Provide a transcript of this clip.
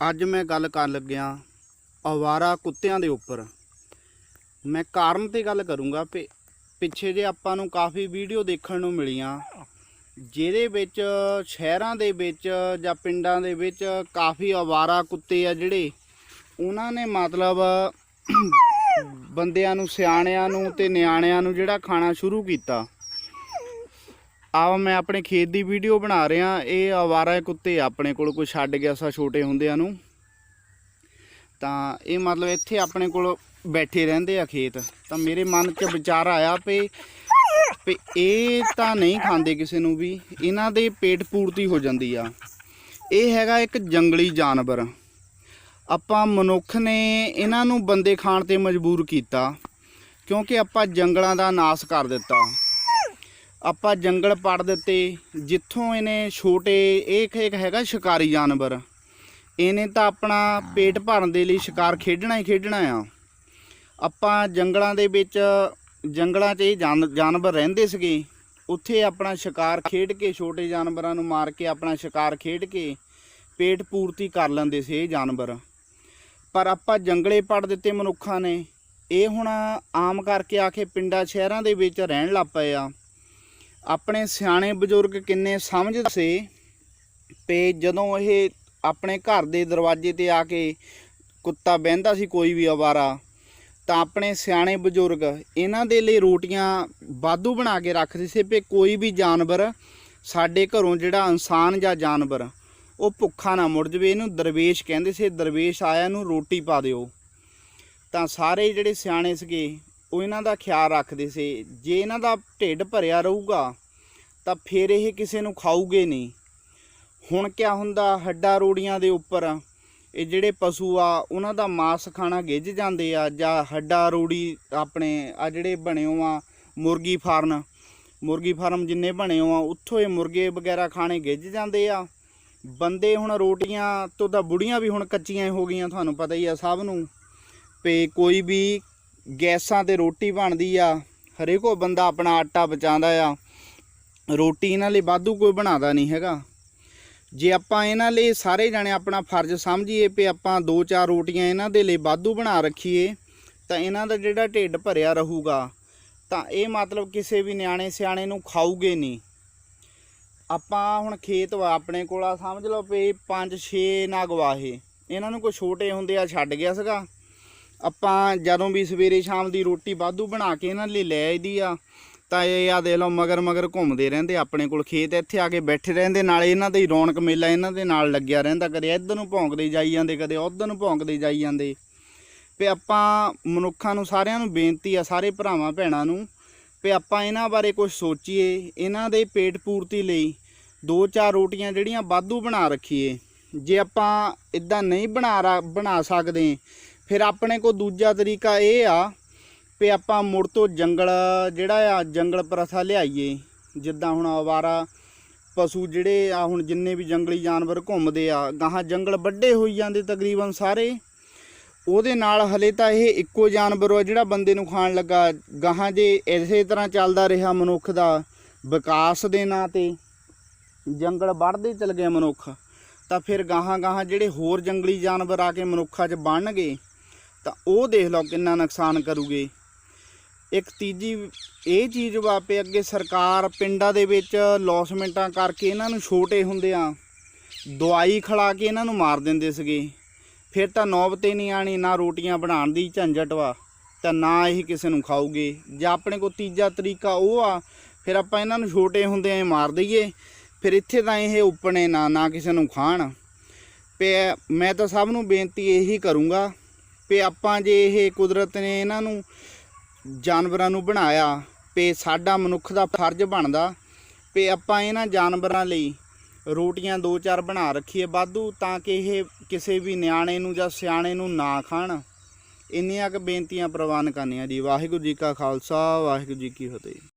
ਅੱਜ ਮੈਂ ਗੱਲ ਕਰਨ ਲੱਗਿਆ ਅਵਾਰਾ ਕੁੱਤਿਆਂ ਦੇ ਉੱਪਰ। ਮੈਂ ਕਾਰਨ ਤੇ ਗੱਲ ਕਰੂੰਗਾ ਕਿ ਪਿੱਛੇ ਜੇ ਆਪਾਂ ਨੂੰ ਕਾਫੀ ਵੀਡੀਓ ਦੇਖਣ ਨੂੰ ਮਿਲੀਆਂ, ਜਿਹਦੇ ਵਿੱਚ, ਸ਼ਹਿਰਾਂ ਦੇ ਵਿੱਚ ਜਾਂ ਪਿੰਡਾਂ ਦੇ ਵਿੱਚ ਕਾਫੀ ਅਵਾਰਾ ਕੁੱਤੇ ਆ ਜਿਹੜੇ, ਉਹਨਾਂ ਨੇ ਮਤਲਬ ਬੰਦਿਆਂ ਨੂੰ, ਸਿਆਣਿਆਂ ਨੂੰ ਤੇ ਨਿਆਣਿਆਂ ਨੂੰ ਜਿਹੜਾ ਖਾਣਾ ਸ਼ੁਰੂ ਕੀਤਾ। ਆ ਮੈਂ ਆਪਣੇ ਖੇਤ ਦੀ ਵੀਡੀਓ ਬਣਾ ਰਿਹਾ। ਇਹ ਆਵਾਰਾ ਕੁੱਤੇ ਆਪਣੇ ਕੋਲ ਕੋਈ ਛੱਡ ਗਿਆ ਸਾ ਛੋਟੇ ਹੁੰਦਿਆਂ ਨੂੰ। ਤਾਂ ਇਹ ਮਤਲਬ ਇੱਥੇ ਆਪਣੇ ਕੋਲ ਬੈਠੇ ਰਹਿੰਦੇ ਆ ਖੇਤ। ਤਾਂ ਮੇਰੇ ਮਨ 'ਚ ਵਿਚਾਰ ਆਇਆ ਵੀ ਵੀ ਇਹ ਤਾਂ ਨਹੀਂ ਖਾਂਦੇ ਕਿਸੇ ਨੂੰ ਵੀ, ਇਹਨਾਂ ਦੇ ਪੇਟ ਪੂਰਤੀ ਹੋ ਜਾਂਦੀ ਆ। ਇਹ ਹੈਗਾ ਇੱਕ ਜੰਗਲੀ ਜਾਨਵਰ। ਆਪਾਂ ਮਨੁੱਖ ਨੇ ਇਹਨਾਂ ਨੂੰ ਬੰਦੇ ਖਾਣ ਤੇ ਮਜਬੂਰ ਕੀਤਾ, ਕਿਉਂਕਿ ਆਪਾਂ ਜੰਗਲਾਂ ਦਾ ਨਾਸ ਕਰ ਦਿੱਤਾ। ਆਪਾਂ ਜੰਗਲ ਪੜ ਦਿੱਤੇ, ਜਿੱਥੋਂ ਇਹਨੇ ਛੋਟੇ, ਇਹ ਇੱਕ ਹੈਗਾ ਸ਼ਿਕਾਰੀ ਜਾਨਵਰ। ਇਹਨੇ ਤਾਂ ਆਪਣਾ ਪੇਟ ਭਰਨ ਦੇ ਲਈ ਸ਼ਿਕਾਰ ਖੇਡਣਾ ਹੀ ਖੇਡਣਾ ਆ। ਆਪਾਂ ਜੰਗਲਾਂ ਦੇ ਵਿੱਚ, ਜੰਗਲਾਂ 'ਚ ਇਹ ਜਾਨ- ਜਾਨਵਰ ਰਹਿੰਦੇ ਸੀਗੇ। ਉੱਥੇ ਆਪਣਾ ਸ਼ਿਕਾਰ ਖੇਡ ਕੇ, ਛੋਟੇ ਜਾਨਵਰਾਂ ਨੂੰ ਮਾਰ ਕੇ ਆਪਣਾ ਸ਼ਿਕਾਰ ਖੇਡ ਕੇ ਪੇਟ ਪੂਰਤੀ ਕਰ ਲੈਂਦੇ ਸੀ ਇਹ ਜਾਨਵਰ। ਪਰ ਆਪਾਂ ਜੰਗਲੇ ਪੜ ਦਿੱਤੇ ਮਨੁੱਖਾਂ ਨੇ। ਇਹ ਹੁਣ ਆਮ ਕਰਕੇ ਆ ਕੇ ਪਿੰਡਾਂ, ਸ਼ਹਿਰਾਂ ਦੇ ਵਿੱਚ ਰਹਿਣ ਲੱਗ ਪਏ ਆ। ਆਪਣੇ ਸਿਆਣੇ ਬਜ਼ੁਰਗ ਕਿੰਨੇ ਸਮਝਦੇ ਸੀ ਤੇ ਜਦੋਂ ਇਹ ਆਪਣੇ ਘਰ ਦੇ ਦਰਵਾਜ਼ੇ ਤੇ ਆ ਕੇ ਕੁੱਤਾ ਬਹਿੰਦਾ ਸੀ ਕੋਈ ਵੀ ਆਵਾਰਾ, ਤਾਂ ਆਪਣੇ ਸਿਆਣੇ ਬਜ਼ੁਰਗ ਇਹਨਾਂ ਦੇ ਲਈ ਰੋਟੀਆਂ ਬਾਦੂ ਬਣਾ ਕੇ ਰੱਖਦੇ ਸੀ ਵੀ ਕੋਈ ਵੀ ਜਾਨਵਰ ਸਾਡੇ ਘਰੋਂ ਜਿਹੜਾ ਇਨਸਾਨ ਜਾਂ ਜਾਨਵਰ, ਉਹ ਭੁੱਖਾ ਨਾ ਮੁੜ ਜਵੇ। ਇਹਨੂੰ ਦਰਵੇਸ਼ ਕਹਿੰਦੇ ਸੀ, ਦਰਵੇਸ਼ ਆਇਆ, ਇਹਨੂੰ ਰੋਟੀ ਪਾ ਦਿਓ। ਤਾਂ ਸਾਰੇ ਜਿਹੜੇ ਸਿਆਣੇ ਸੀਗੇ ਉਹ ਇਹਨਾਂ ਦਾ ਖਿਆਲ ਰੱਖਦੇ ਸੀ। ਜੇ ਇਹਨਾਂ ਦਾ ਢਿੱਡ ਭਰਿਆ ਰਹੂਗਾ, ਤਾਂ ਫਿਰ ਇਹ ਕਿਸੇ ਨੂੰ ਖਾਊਗੇ ਨਹੀਂ। ਹੁਣ ਕਿਆ ਹੁੰਦਾ, ਹੱਡਾ ਰੋੜੀਆਂ ਦੇ ਉੱਪਰ, ਇਹ ਜਿਹੜੇ ਪਸ਼ੂ ਆ, ਉਹਨਾਂ ਦਾ ਮਾਸ ਖਾਣਾ ਗਿੱਝ ਜਾਂਦੇ ਆ, ਜਾਂ ਹੱਡਾ ਰੋੜੀ ਆਪਣੇ ਆ ਜਿਹੜੇ ਬਣੇ ਹੋ ਆ, ਮੁਰਗੀ ਫਾਰਮ। ਮੁਰਗੀ ਫਾਰਮ ਜਿੰਨੇ ਬਣੇ ਹੋ ਆ, ਉੱਥੋਂ ਇਹ ਮੁਰਗੇ ਵਗੈਰਾ ਖਾਣੇ ਗਿੱਝ ਜਾਂਦੇ ਆ। ਬੰਦੇ ਹੁਣ ਰੋਟੀਆਂ ਤੋਂ ਤਾਂ ਬੁੜੀਆਂ ਵੀ ਹੁਣ ਕੱਚੀਆਂ ਹੋ ਗਈਆਂ, ਤੁਹਾਨੂੰ ਪਤਾ ਹੀ ਆ ਸਭ ਨੂੰ। ਪੇ ਕੋਈ ਵੀ ਗੈਸਾਂ ਤੇ ਰੋਟੀ ਬਣਦੀ ਆ, ਹਰੇਕੋ ਬੰਦਾ ਆਪਣਾ ਆਟਾ ਬਚਾਉਂਦਾ ਆ। ਰੋਟੀ ਇਹਨਾਂ ਲਈ ਵਾਧੂ ਕੋਈ ਬਣਾਦਾ ਨਹੀਂ ਹੈਗਾ। ਜੇ ਆਪਾਂ ਇਹਨਾਂ ਲਈ ਸਾਰੇ ਜਾਣੇ ਆਪਣਾ ਫਰਜ਼ ਸਮਝੀਏ ਵੀ ਆਪਾਂ ਦੋ ਚਾਰ ਰੋਟੀਆਂ ਇਹਨਾਂ ਦੇ ਲਈ ਵਾਧੂ ਬਣਾ ਰੱਖੀਏ, ਤਾਂ ਇਹਨਾਂ ਦਾ ਜਿਹੜਾ ਢਿੱਡ ਭਰਿਆ ਰਹੂਗਾ, ਤਾਂ ਇਹ ਮਤਲਬ ਕਿਸੇ ਵੀ ਨਿਆਣੇ ਸਿਆਣੇ ਨੂੰ ਖਾਊਗੇ ਨਹੀਂ। ਆਪਾਂ ਹੁਣ ਖੇਤ ਵਾ, ਆਪਣੇ ਕੋਲ ਆ, ਸਮਝ ਲਓ ਵੀ 5-6 ਨਗ ਵਾਹੇ ਇਹਨਾਂ ਨੂੰ ਕੋਈ ਛੋਟੇ ਹੁੰਦੇ ਆ ਛੱਡ ਗਿਆ ਸੀਗਾ। ਆਪਾਂ ਜਦੋਂ ਵੀ ਸਵੇਰੇ ਸ਼ਾਮ ਦੀ ਰੋਟੀ ਵਾਧੂ ਬਣਾ ਕੇ ਇਹਨਾਂ ਲਈ ਲੈ ਆਈਦੀ ਆ, ਤਾਂ ਇਹ ਆ ਦੇਖ ਲਓ ਮਗਰ ਮਗਰ ਘੁੰਮਦੇ ਰਹਿੰਦੇ ਆਪਣੇ ਕੋਲ, ਖੇਤ ਇੱਥੇ ਆ ਕੇ ਬੈਠੇ ਰਹਿੰਦੇ, ਨਾਲੇ ਇਹਨਾਂ ਦਾ ਹੀ ਰੌਣਕ ਮੇਲਾ ਇਹਨਾਂ ਦੇ ਨਾਲ ਲੱਗਿਆ ਰਹਿੰਦਾ, ਕਦੇ ਇੱਧਰ ਨੂੰ ਭੌਂਕਦੇ ਜਾਈ ਜਾਂਦੇ, ਕਦੇ ਉੱਧਰ ਨੂੰ ਭੌਂਕਦੇ ਜਾਈ ਜਾਂਦੇ। ਵੀ ਆਪਾਂ ਮਨੁੱਖਾਂ ਨੂੰ ਸਾਰਿਆਂ ਨੂੰ ਬੇਨਤੀ ਆ, ਸਾਰੇ ਭਰਾਵਾਂ ਭੈਣਾਂ ਨੂੰ, ਵੀ ਆਪਾਂ ਇਹਨਾਂ ਬਾਰੇ ਕੁਝ ਸੋਚੀਏ, ਇਹਨਾਂ ਦੇ ਪੇਟ ਪੂਰਤੀ ਲਈ ਦੋ ਚਾਰ ਰੋਟੀਆਂ ਜਿਹੜੀਆਂ ਵਾਧੂ ਬਣਾ ਰੱਖੀਏ। ਜੇ ਆਪਾਂ ਇਦਾਂ ਨਹੀਂ ਬਣਾ ਰਾ- ਬਣਾ ਸਕਦੇ ਫਿਰ ਆਪਣੇ ਕੋਲ ਦੂਜਾ ਤਰੀਕਾ ਇਹ ਆ ਵੀ ਆਪਾਂ ਮੁੜ ਤੋਂ ਜੰਗਲ, ਜਿਹੜਾ ਆ ਜੰਗਲ ਪ੍ਰਥਾ ਲਿਆਈਏ। ਜਿੱਦਾਂ ਹੁਣ ਆਵਾਰਾ ਪਸ਼ੂ ਜਿਹੜੇ ਆ ਹੁਣ ਜਿੰਨੇ ਵੀ ਜੰਗਲੀ ਜਾਨਵਰ ਘੁੰਮਦੇ ਆ, ਗਾਹਾਂ ਜੰਗਲ ਵੱਡੇ ਹੋਈ ਜਾਂਦੇ ਤਕਰੀਬਨ ਸਾਰੇ। ਉਹਦੇ ਨਾਲ ਹਲੇ ਤਾਂ ਇਹ ਇੱਕੋ ਜਾਨਵਰ ਆ ਜਿਹੜਾ ਬੰਦੇ ਨੂੰ ਖਾਣ ਲੱਗਾ। ਗਾਹਾਂ ਜੇ ਇਸੇ ਤਰ੍ਹਾਂ ਚੱਲਦਾ ਰਿਹਾ ਮਨੁੱਖ ਦਾ ਵਿਕਾਸ ਦੇ ਨਾਂ ਤੇ, ਜੰਗਲ ਵੱਢਦੇ ਚਲ ਗਏ ਮਨੁੱਖ। ਤਾਂ ਫਿਰ ਗਾਹਾਂ ਗਾਹਾਂ ਜਿਹੜੇ ਹੋਰ ਜੰਗਲੀ ਜਾਨਵਰ ਆ ਕੇ ਮਨੁੱਖਾਂ 'ਚ ਬਣ ਗਏ ਤਾਂ ਉਹ ਦੇਖ ਲਓ ਕਿੰਨਾ ਨੁਕਸਾਨ ਕਰੂਗੇ। ਇੱਕ ਤੀਜੀ ਇਹ ਚੀਜ਼ ਵਾਪੇ ਅੱਗੇ ਸਰਕਾਰ ਪਿੰਡਾਂ ਦੇ ਵਿੱਚ ਲੌਸਮੈਂਟਾਂ ਕਰਕੇ ਇਹਨਾਂ ਨੂੰ ਛੋਟੇ ਹੁੰਦੇ ਆ, ਦਵਾਈ ਖਿਲਾ ਕੇ ਇਹਨਾਂ ਨੂੰ ਮਾਰ ਦਿੰਦੇ ਸੀਗੇ। ਫਿਰ ਤਾਂ ਨੌਬਤੇ ਨਹੀਂ ਆਣੀ ਨਾ ਰੋਟੀਆਂ ਬਣਾਉਣ ਦੀ ਝੰਜਟ ਵਾ, ਤਾਂ ਨਾ ਇਹ ਕਿਸੇ ਨੂੰ ਖਾਊਗੇ। ਜਾਂ ਆਪਣੇ ਕੋਲ ਤੀਜਾ ਤਰੀਕਾ ਉਹ ਆ, ਫਿਰ ਆਪਾਂ ਇਹਨਾਂ ਨੂੰ ਛੋਟੇ ਹੁੰਦਿਆਂ ਹੀ ਮਾਰ ਦਈਏ, ਫਿਰ ਇੱਥੇ ਤਾਂ ਇਹ ਉੱਪਣੇ ਨਾ ਨਾ ਕਿਸੇ ਨੂੰ ਖਾਣ। ਪੇ ਮੈਂ ਤਾਂ ਸਭ ਨੂੰ ਬੇਨਤੀ ਇਹੀ ਕਰੂੰਗਾ ਵੀ ਆਪਾਂ ਜੇ ਇਹ ਕੁਦਰਤ ਨੇ ਇਹਨਾਂ ਨੂੰ ਜਾਨਵਰਾਂ ਨੂੰ ਬਣਾਇਆ ਵੀ ਸਾਡਾ ਮਨੁੱਖ ਦਾ ਫਰਜ਼ ਬਣਦਾ ਵੀ ਆਪਾਂ ਇਹਨਾਂ ਜਾਨਵਰਾਂ ਲਈ ਰੋਟੀਆਂ ਦੋ ਚਾਰ ਬਣਾ ਰੱਖੀਏ ਵਾਧੂ ਤਾਂ ਕਿ ਇਹ ਕਿਸੇ ਵੀ ਨਿਆਣੇ ਨੂੰ ਜਾਂ ਸਿਆਣੇ ਨੂੰ ਨਾ ਖਾਣ। ਇੰਨੀਆਂ ਕੁ ਬੇਨਤੀਆਂ ਪ੍ਰਵਾਨ ਕਰਨੀਆਂ ਜੀ। ਵਾਹਿਗੁਰੂ ਜੀ ਕਾ ਖਾਲਸਾ, ਵਾਹਿਗੁਰੂ ਜੀ ਕੀ ਫਤਿਹ।